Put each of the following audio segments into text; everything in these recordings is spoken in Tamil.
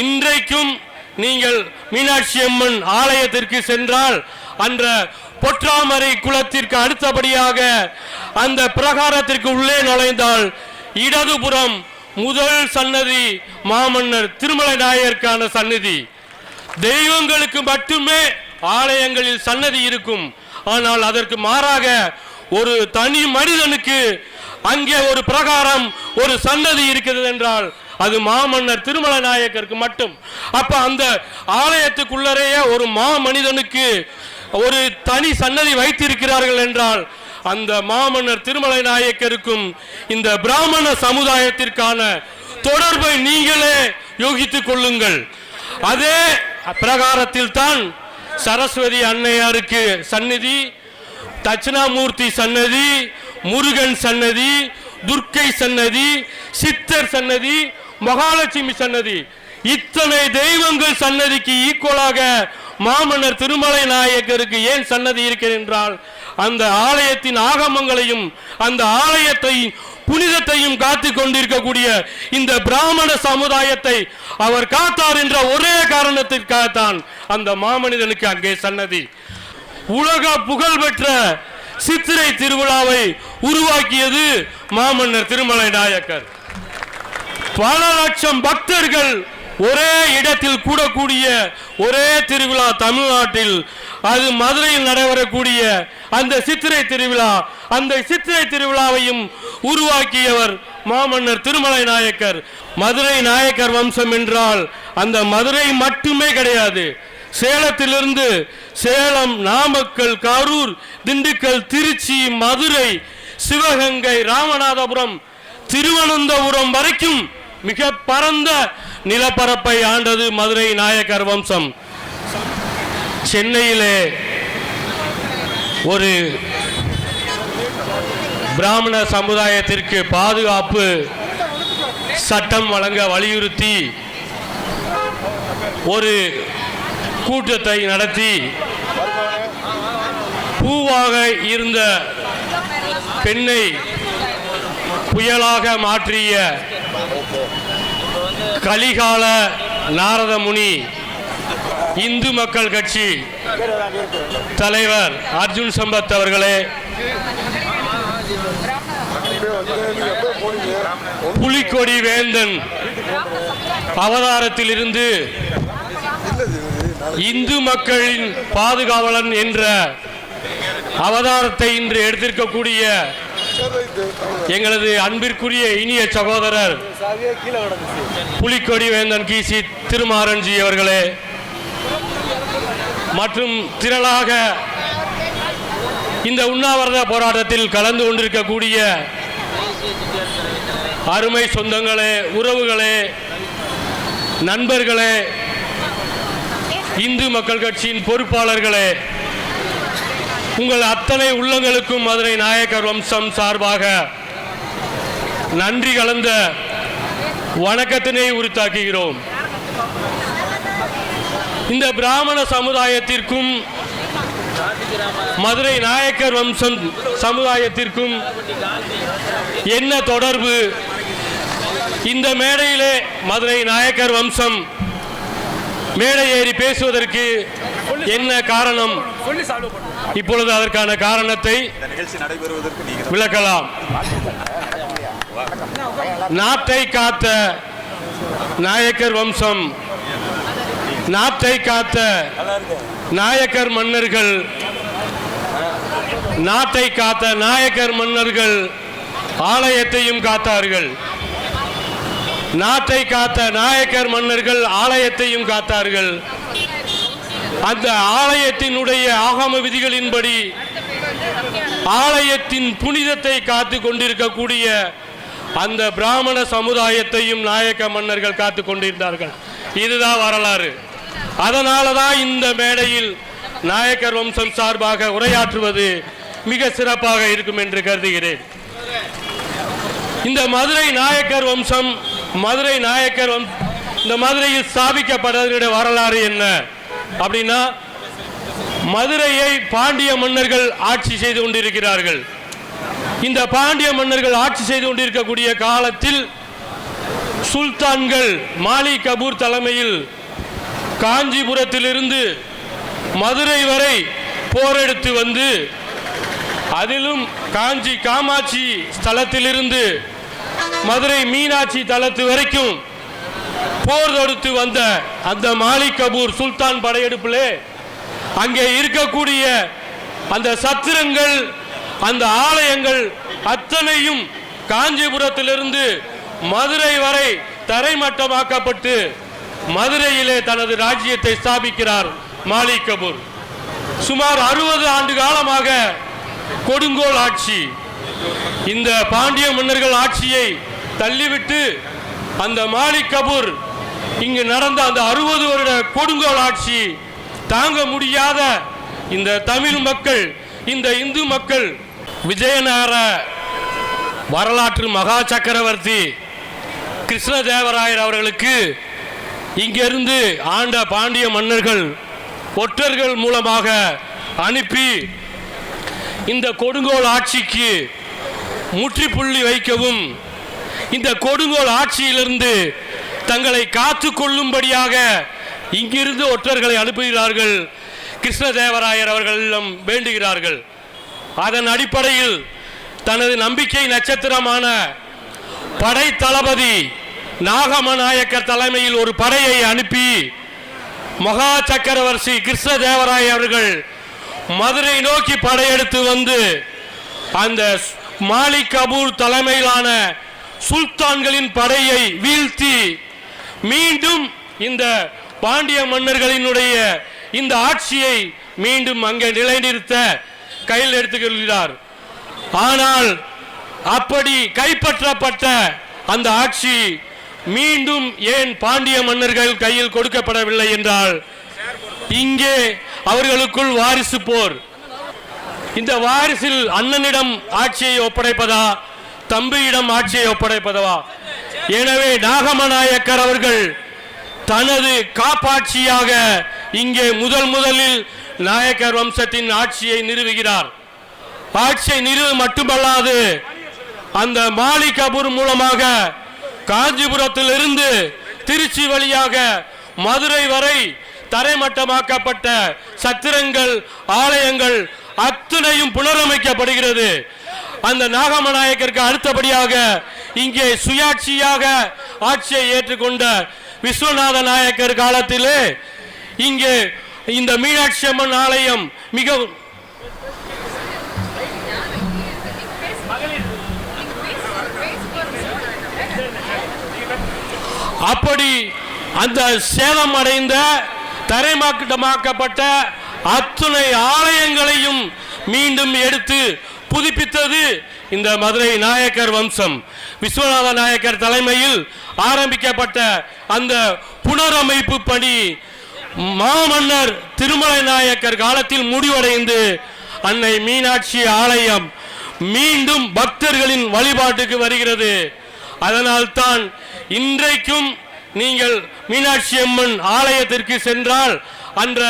இன்றைக்கும் நீங்கள் மீனாட்சி அம்மன் ஆலயத்திற்கு சென்றால் அந்த பொற்றாமரை குளத்திற்கு அடுத்தபடியாக அந்த பிரகாரத்திற்கு உள்ளே நுழைந்தால் இடதுபுறம் முதல் சன்னதி மாமன்னர் திருமலை நாயருக்கான சன்னதி. தெய்வங்களுக்கு மட்டுமே ஆலயங்களில் சன்னதி இருக்கும். ஆனால் அதற்கு மாறாக ஒரு தனி மனிதனுக்கு அங்கே ஒரு பிரகாரம் ஒரு சன்னதி இருக்கிறது என்றால் அது மாமன்னர் திருமல நாயக்கருக்கு மட்டும். அப்ப அந்த ஆலயத்துக்குள்ளரையே ஒரு மா மனிதனுக்கு ஒரு தனி சன்னதி வைத்திருக்கிறார்கள் என்றால் அந்த மாமன்னர் திருமலை நாயக்கருக்கும் இந்த பிராமண சமுதாயத்திற்கான தொடர்பை நீங்களே யோகித்துக் கொள்ளுங்கள். அதே பிரகாரத்தில் தான் சரஸ்வதி அன்னையாருக்கு சன்னதி தட்சிணாமூர்த்தி சன்னதி முருகன் சன்னதி துர்க்கை சன்னதி சித்தர் சன்னதி மகாலட்சுமி சன்னதி. இத்தனை தெய்வங்கள் சன்னதிக்கு ஈக்குவலாக மாமன்னர் திருமலை நாயக்கருக்கு ஏன் சன்னதி இருக்கிறென்றால் அந்த ஆலயத்தின் ஆகமங்களையும் அந்த ஆலயத்தை புனிதத்தையும் காத்து கொண்டிருக்கக்கூடிய இந்த பிராமண சமுதாயத்தை அவர் காத்தார் என்ற ஒரே காரணத்திற்காகத்தான் அந்த மாமனிதனுக்கு அங்கே சன்னதி. உலக புகழ்பெற்ற சித்திரை திருவிழாவை உருவாக்கியது மாமன்னர் திருமலை நாயக்கர். பல லட்சம் பக்தர்கள் ஒரே இடத்தில் கூடக்கூடிய ஒரே திருவிழா தமிழ்நாட்டில் அது மதுரையில் நடைபெறக்கூடிய அந்த சித்திரை திருவிழா. அந்த சித்திரை திருவிழாவையும் உருவாக்கியவர் மாமன்னர் திருமலை நாயக்கர். மதுரை நாயக்கர் வம்சம் என்றால் அந்த மதுரை மட்டுமே கிடையாது. சேலத்திலிருந்து சேலம் நாமக்கல் கரூர் திண்டுக்கல் திருச்சி மதுரை சிவகங்கை ராமநாதபுரம் திருவனந்தபுரம் வரைக்கும் மிக பரந்த நிலப்பரப்பை ஆண்டது மதுரை நாயக்கர் வம்சம். சென்னையிலே ஒரு பிராமண சமுதாயத்திற்கு பாதுகாப்பு சட்டம் வழங்க வலியுறுத்தி ஒரு கூட்டத்தை நடத்தி பூவாக இருந்த பெண்ணை புயலாக மாற்றிய கலிகால நாரத முனி இந்து மக்கள் கட்சி தலைவர் அர்ஜுன் சம்பத் அவர்களே புலிக்கொடி வேந்தன் அவதாரத்தில் இருந்து இந்து மக்களின் பாதுகாவலன் என்ற அவதாரத்தை இன்று எடுத்திருக்கக்கூடிய எங்களது அன்பிற்குரிய இனிய சகோதரர் புலிக்கொடி வேந்தன் கிசி திருமாரன்ஜி அவர்களே மற்றும் திரளாக இந்த உண்ணாவிரத போராட்டத்தில் கலந்து கொண்டிருக்கக்கூடிய அருமை சொந்தங்களே உறவுகளே நண்பர்களே இந்து மக்கள் கட்சியின் பொறுப்பாளர்களே உங்கள் அத்தனை உள்ளங்களுக்கும் மதுரை நாயக்கர் வம்சம் சார்பாக நன்றி கலந்த வணக்கத்தினை உரித்தாக்குகிறோம். இந்த பிராமண சமுதாயத்திற்கும் மதுரை நாயக்கர் வம்சம் சமுதாயத்திற்கும் என்ன தொடர்பு? இந்த மேடையிலே மதுரை நாயக்கர் வம்சம் மேடை ஏறி பேசுவதற்கு என்ன காரணம்? இப்பொழுது அதற்கான காரணத்தை இந்த நிகழ்ச்சி நடைபெறுவதற்கு நீங்கள் விளக்கலாம். நாட்டை காத்த நாயக்கர் வம்சம் நாட்டை காத்த நாயக்கர் மன்னர்கள் நாட்டை காத்த நாயக்கர் மன்னர்கள் ஆலயத்தையும் காத்தார்கள். நாட்டை காத்த நாயக்கர் மன்னர்கள் ஆலயத்தையும் காத்தார்கள். அந்த ஆலயத்தினுடைய ஆகம விதிகளின்படி ஆலயத்தின் புனிதத்தை காத்து கொண்டிருக்கக்கூடிய அந்த பிராமண சமுதாயத்தையும் நாயக்க மன்னர்கள் காத்து கொண்டிருந்தார்கள். இதுதான் வரலாறு. அதனால தான் இந்த மேடையில் நாயக்கர் வம்சம் சார்பாக உரையாற்றுவது மிக சிறப்பாக இருக்கும் என்று கருதுகிறேன். இந்த மதுரை நாயக்கர் வம்சம் மதுரை நாயக்கர் வம் இந்த மதுரையில் ஸ்தாபிக்கப்பட்டதனுடைய வரலாறு என்ன? அப்படின்னா மதுரையை பாண்டிய மன்னர்கள் ஆட்சி செய்து கொண்டிருக்கிறார்கள். இந்த பாண்டிய மன்னர்கள் ஆட்சி செய்து கொண்டிருக்கக்கூடிய காலத்தில் சுல்தான்கள் மாலி கபூர் தலைமையில் காஞ்சிபுரத்திலிருந்து மதுரை வரை போரெடுத்து வந்து அதிலும் காஞ்சி காமாட்சி ஸ்தலத்திலிருந்து மதுரை மீனாட்சி தலத்து வரைக்கும் போர் தொடுத்து வந்த அந்த மாலிக் கபூர் சுல்தான் படையெடுப்பிலே அங்கே இருக்கக்கூடிய அந்த சத்திரங்கள் அந்த ஆலயங்கள் அத்தனையும் காஞ்சிபுரத்திலிருந்து மதுரை வரை தரைமட்டமாக்கப்பட்டு மதுரையிலே தனது ராஜ்யத்தை ஸ்தாபிக்கிறார் மாலிக் கபூர். சுமார் அறுபது ஆண்டு காலமாக கொடுங்கோல் ஆட்சி இந்த பாண்டிய மன்னர்கள் ஆட்சியை தள்ளிவிட்டு அந்த மாலிக் கபூர் இங்கு நடந்த அந்த அறுபது வருட கொடுங்கோல் ஆட்சி தாங்க முடியாத இந்த தமிழ் மக்கள் இந்த இந்து மக்கள் விஜயநகர வரலாற்று மகா சக்கரவர்த்தி கிருஷ்ணதேவராயர் அவர்களுக்கு இங்கிருந்து ஆண்ட பாண்டிய மன்னர்கள் ஒற்றர்கள் மூலமாக அனுப்பி இந்த கொடுங்கோல் ஆட்சிக்கு முற்றுப்புள்ளி வைக்கவும் இந்த கொடுங்கோல் ஆட்சியிலிருந்து தங்களை காத்து கொள்ளும்படியாக இங்கிருந்து ஒற்றர்களை அனுப்புகிறார்கள். கிருஷ்ணதேவராயர் அவர்களிடம் வேண்டுகிறார்கள். அதன் அடிப்படையில் தனது நம்பிக்கை நட்சத்திரமான படை தளபதி நாகமநாயக்கர் தலைமையில் ஒரு படையை அனுப்பி மகா சக்கரவர்த்தி கிருஷ்ணதேவராய அவர்கள் மதுரை நோக்கி படையெடுத்து வந்து அந்த மாலிக் கபூர் தலைமையிலான சுல்தான்களின் படையை வீழ்த்தி மீண்டும் இந்த பாண்டிய மன்னர்களினுடைய இந்த ஆட்சியை மீண்டும் அங்கே நிலைநிறுத்த கையில் எடுத்துக்கொள்கிறார். ஆனால் அப்படி கைப்பற்றப்பட்ட அந்த ஆட்சி மீண்டும் ஏன் பாண்டிய மன்னர்கள் கையில் கொடுக்கப்படவில்லை என்றால் இங்கே அவர்களுக்குள் வாரிசு போர். இந்த வாரிசில் அண்ணனிடம் ஆட்சியை ஒப்படைப்பதா தம்பியிடம் ஆட்சியை ஒப்படைப்பதவா? எனவே நாகமநாயக்கர் அவர்கள் தனது காப்பாட்சியாக இங்கே முதல் முதலில் நாயக்கர் வம்சத்தின் ஆட்சியை நிறுவுகிறார். ஆட்சியை நிறுவ மட்டுமல்லாது அந்த மாலி கபூர் மூலமாக காஞ்சிபுரத்திலிருந்து திருச்சி வழியாக மதுரை வரை தரைமட்டமாக்கப்பட்ட சத்திரங்கள் ஆலயங்கள் அத்தனையும் புனரமைக்கப்படுகிறது. அந்த நாகமநாயக்கருக்கு அடுத்தபடியாக இங்கே சுயாட்சியாக ஆட்சியை ஏற்றுக்கொண்ட விஸ்வநாத நாயக்கர் காலத்திலே இங்கே இந்த மீனாட்சி அம்மன் ஆலயம் மிகவும் அப்படி அந்த சேதம் அடைந்த தரைமாக்கமாக்கப்பட்ட அத்துணை ஆலயங்களையும் மீண்டும் எடுத்து புதுப்பித்தது இந்த மதுரை நாயக்கர் வம்சம். விஸ்வநாத நாயக்கர் தலைமையில் ஆரம்பிக்கப்பட்ட அந்த புனரமைப்பு பணி மாமன்னர் திருமலை நாயக்கர் காலத்தில் முடிவடைந்து அன்னை மீனாட்சி ஆலயம் மீண்டும் பக்தர்களின் வழிபாட்டுக்கு வருகிறது. அதனால்தான் இன்றைக்கும் நீங்கள் மீனாட்சி அம்மன் ஆலயத்திற்கு சென்றால் அன்ற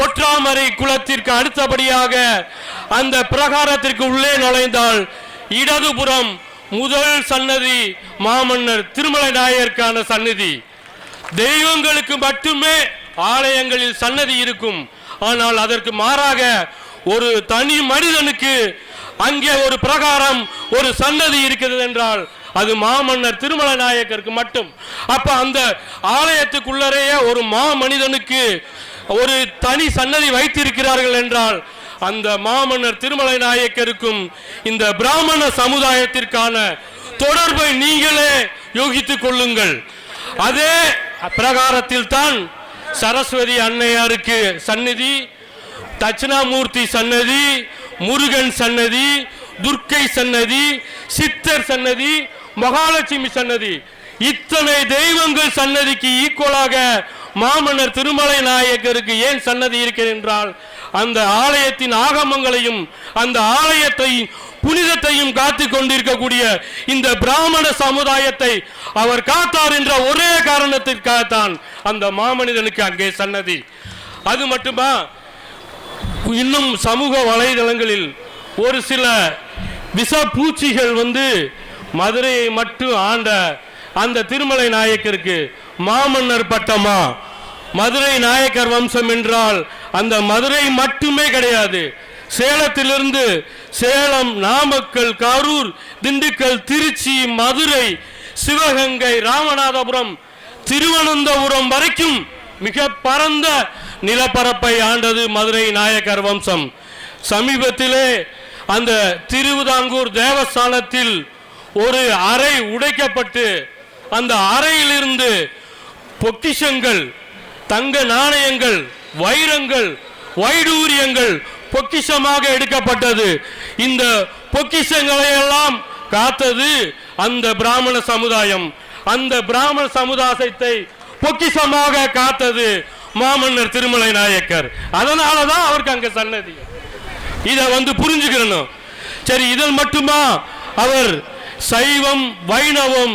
பொற்றாமரை குளத்திற்கு அடுத்தபடியாக அந்த பிரகாரத்திற்கு உள்ளே நுழைந்தால் இடதுபுறம் முதல் சன்னதி மாமன்னர் திருமலை நாயருக்கான சன்னதி தெய்வங்களுக்கு மட்டுமே ஆலயங்களில் சன்னதி இருக்கும். ஆனால் அதற்கு மாறாக ஒரு தனி மனிதனுக்கு அங்கே ஒரு பிரகாரம் ஒரு சன்னதி இருக்கிறது என்றால் அது மாமன்னர் திருமல நாயக்கருக்கு மட்டும். அப்ப அந்த ஆலயத்துக்குள்ளரையே ஒரு மா மனிதனுக்கு ஒரு தனி சன்னதி வைத்திருக்கிறார்கள் என்றால் அந்த மாமன்னர் திருமலை நாயக்கருக்கும் இந்த பிராமண சமுதாயத்திற்கான தொடர்பை நீங்களே யோகித்துக் கொள்ளுங்கள். அதே பிரகாரத்தில் தான் சரஸ்வதி அன்னையாருக்கு சந்நிதி தட்சிணாமூர்த்தி சன்னதி முருகன் சன்னதி துர்க்கை சன்னதி சித்தர் சன்னதி மகாலட்சுமி சன்னதி இத்தனை தெய்வங்கள் சன்னதிக்கு ஈக்குவலாக மாமன்னர் திருமலை நாயக்கருக்கு ஏன் சன்னதி இருக்கிறென்றால் அந்த ஆலயத்தின் ஆகமங்களையும் அந்த ஆலயத்தை புனிதத்தையும் காத்து கொண்டிருக்கக்கூடிய இந்த பிராமண சமுதாயத்தை அவர் காத்தார் என்ற ஒரே காரணத்திற்காகத்தான் அந்த மாமனிதனுக்கு அங்கே சன்னதி. அது மட்டுமா? இன்னும் சமூக வலைதளங்களில் ஒரு சில விஷ பூச்சிகள் வந்து மதுரையை மட்டும் ஆண்ட அந்த திருமலை நாயக்கருக்கு மாமன்னர் பட்டமா? மதுரை நாயக்கர் வம்சம் என்றால் அந்த மதுரை மட்டுமே கிடையாது. சேலத்திலிருந்து சேலம் நாமக்கல் கரூர் திண்டுக்கல் திருச்சி மதுரை சிவகங்கை ராமநாதபுரம் திருவனந்தபுரம் வரைக்கும் மிக பரந்த நிலப்பரப்பை ஆண்டது மதுரை நாயக்கர் வம்சம். சமீபத்திலே அந்த திருவிதாங்கூர் தேவஸ்தானத்தில் ஒரு அறை உடைக்கப்பட்டு அந்த அறையிலிருந்து பொக்கிஷங்கள் தங்க நாணயங்கள் வைரங்கள் வைடூரியங்கள் பொக்கிஷமாக எடுக்கப்பட்டது. இந்த பொக்கிஷங்களை எல்லாம் காத்தது அந்த பிராமண சமுதாயம். அந்த பிராமண சமுதாயத்தை பொக்கிஷமாக காத்தது மாமன்னர் திருமலை நாயக்கர். அதனால தான் அவருக்கு அங்க சன்னதி. இதை வந்து புரிஞ்சுக்கிறணும் சரி இதில் மட்டுமா? அவர் சைவம் வைணவம்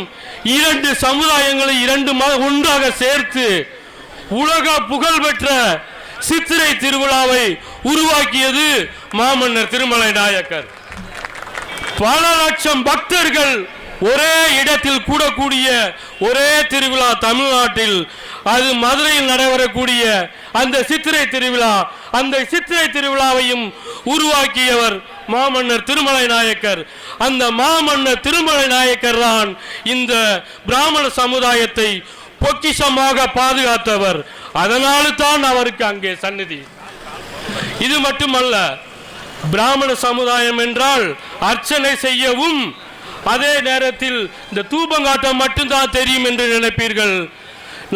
இரண்டு சமுதாயங்களை இரண்டு ஒன்றாக சேர்த்து உலக புகழ்பெற்ற சித்திரை திருவிழாவை உருவாக்கியது மாமன்னர் திருமலை நாயக்கர். பல லட்சம் பக்தர்கள் ஒரே இடத்தில் கூடக்கூடிய ஒரே திருவிழா தமிழ்நாட்டில் அது மதுரையில் நடைபெறக்கூடிய அந்த சித்திரை திருவிழா அந்த சித்திரை திருவிழாவையும் உருவாக்கியவர் மாமன்னர் திருமலை நாயக்கர். அந்த மாமன்னர் திருமலை நாயக்கர் தான் இந்த பிராமண சமுதாயத்தை பொக்கிஷமாக பாதுகாத்தவர். அதனால தான் அவருக்கு அங்கே சந்நிதி. இது மட்டுமல்ல பிராமண சமுதாயம் என்றால் அர்ச்சனை செய்யவும் அதே நேரத்தில் இந்த தூபங்காட்டம் மட்டும்தான் தெரியும் என்று நினைப்பீர்கள்.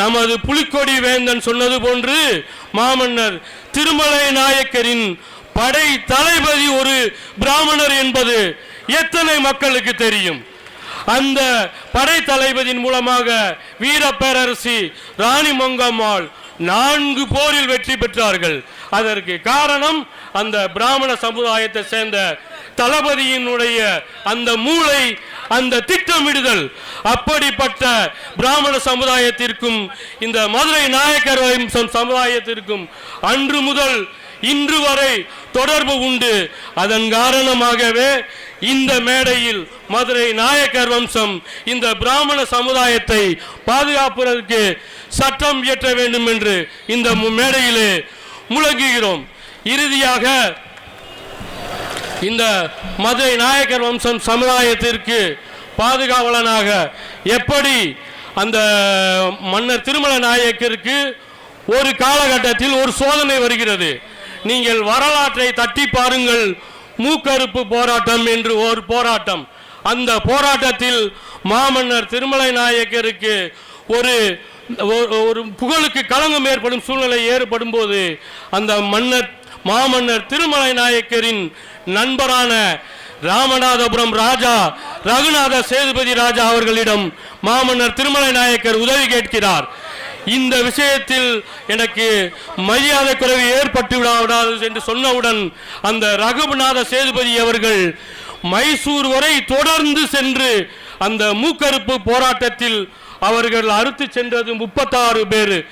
நமது புலிக்கொடி வேந்தன் சொன்னது போன்று மாமன்னர் திருமலை நாயக்கரின் படை தளபதி ஒரு பிராமணர் என்பது எத்தனை மக்களுக்கு தெரியும்? அந்த படை தளபதியின் மூலமாக வீரப்பேரரசி ராணி மங்கம்மாள் நான்கு போரில் வெற்றி பெற்றார்கள். அதற்கு காரணம் அந்த பிராமண சமுதாயத்தை சேர்ந்த தளபதியினுடைய அந்த மூளை அந்த திட்டமிடுதல். அப்படிப்பட்ட பிராமண சமுதாயத்திற்கும் இந்த மதுரை நாயக்கர் சமுதாயத்திற்கும் அன்று முதல் இன்று வரை தொடர்பு உண்டு. அதன் காரணமாகவே இந்த மேடையில் மதுரை நாயக்கர் வம்சம் இந்த பிராமண சமுதாயத்தை பாதுகாப்பதற்கு சட்டம் இயற்ற வேண்டும் என்று இந்த மேடையிலே முழங்குகிறோம். இறுதியாக இந்த மதுரை நாயக்கர் வம்சம் சமுதாயத்திற்கு பாதுகாவலனாக எப்படி அந்த மன்னர் திருமல நாயக்கருக்கு ஒரு காலகட்டத்தில் ஒரு சோதனை வருகிறது. நீங்கள் வரலாற்றை தட்டி பாருங்கள். மூக்கறுப்பு போராட்டம் என்று ஒரு போராட்டம். அந்த போராட்டத்தில் மாமன்னர் திருமலை நாயக்கருக்கு ஒரு ஒரு- புகழுக்கு களங்கம் ஏற்படும் சூழ்நிலை ஏற்படும் போது அந்த மன்னர் மாமன்னர் திருமலை நாயக்கரின் நண்பரான ராமநாதபுரம் ராஜா ரகுநாத சேதுபதி ராஜா அவர்களிடம் மாமன்னர் திருமலை நாயக்கர் உதவி கேட்கிறார். இந்த விஷயத்தில் எனக்கு மரியாதை குறைவு ஏற்பட்டு விடாவிடாது என்று சொன்னவுடன் அந்த ரகுநாத சேதுபதி அவர்கள் மைசூர் வரை தொடர்ந்து சென்று அந்த மூக்கறுப்பு போராட்டத்தில் அவர்கள் அறுத்து சென்றது முப்பத்தாறு பேர்.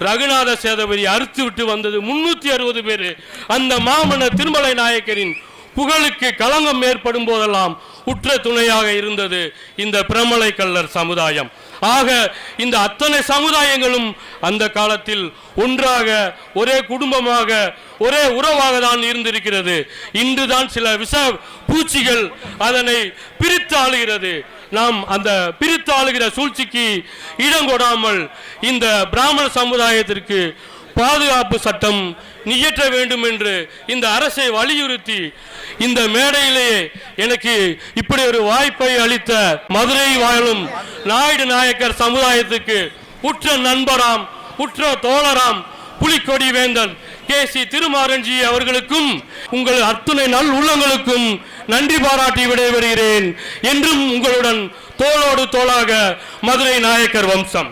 ரகுநாத சேதுபதி அறுத்து விட்டு வந்தது முன்னூத்தி அறுபது பேர். அந்த மாமன்னர் திருமலை நாயக்கரின் புகழுக்கு களங்கம் ஏற்படும் போதெல்லாம் உற்ற துணையாக இருந்தது இந்த பிரமலை கல்லர் சமுதாயம். ஆக இந்த அத்தனை சமுதாயங்களும் அந்த காலத்தில் ஒன்றாக ஒரே குடும்பமாக ஒரே உறவாக தான் இருந்திருக்கிறது. இன்றுதான் சில விஷ பூச்சிகள் அதனை பிரித்து ஆளுகிறது. நாம் அந்த பிரித்து ஆளுகிற சூழ்ச்சிக்கு இடம் கொடாமல் இந்த பிராமண சமுதாயத்திற்கு பாதுகாப்பு சட்டம் நியற்ற வேண்டும் என்று இந்த அரசை வலியுறுத்தி இந்த மேடையிலேயே எனக்கு இப்படி ஒரு வாய்ப்பை அளித்த மதுரை வாழும் நாயுடு நாயக்கர் சமுதாயத்துக்கு உற்ற நண்பராம் உற்ற தோழராம் புலிக்கொடி வேந்தன் கே சி திருமாரஞ்சி அவர்களுக்கும் உங்கள் அத்துணை நல் உள்ளங்களுக்கும் நன்றி பாராட்டி விடைபெறுகிறேன் என்றும் உங்களுடன் தோளோடு தோளாக மதுரை நாயக்கர் வம்சம்.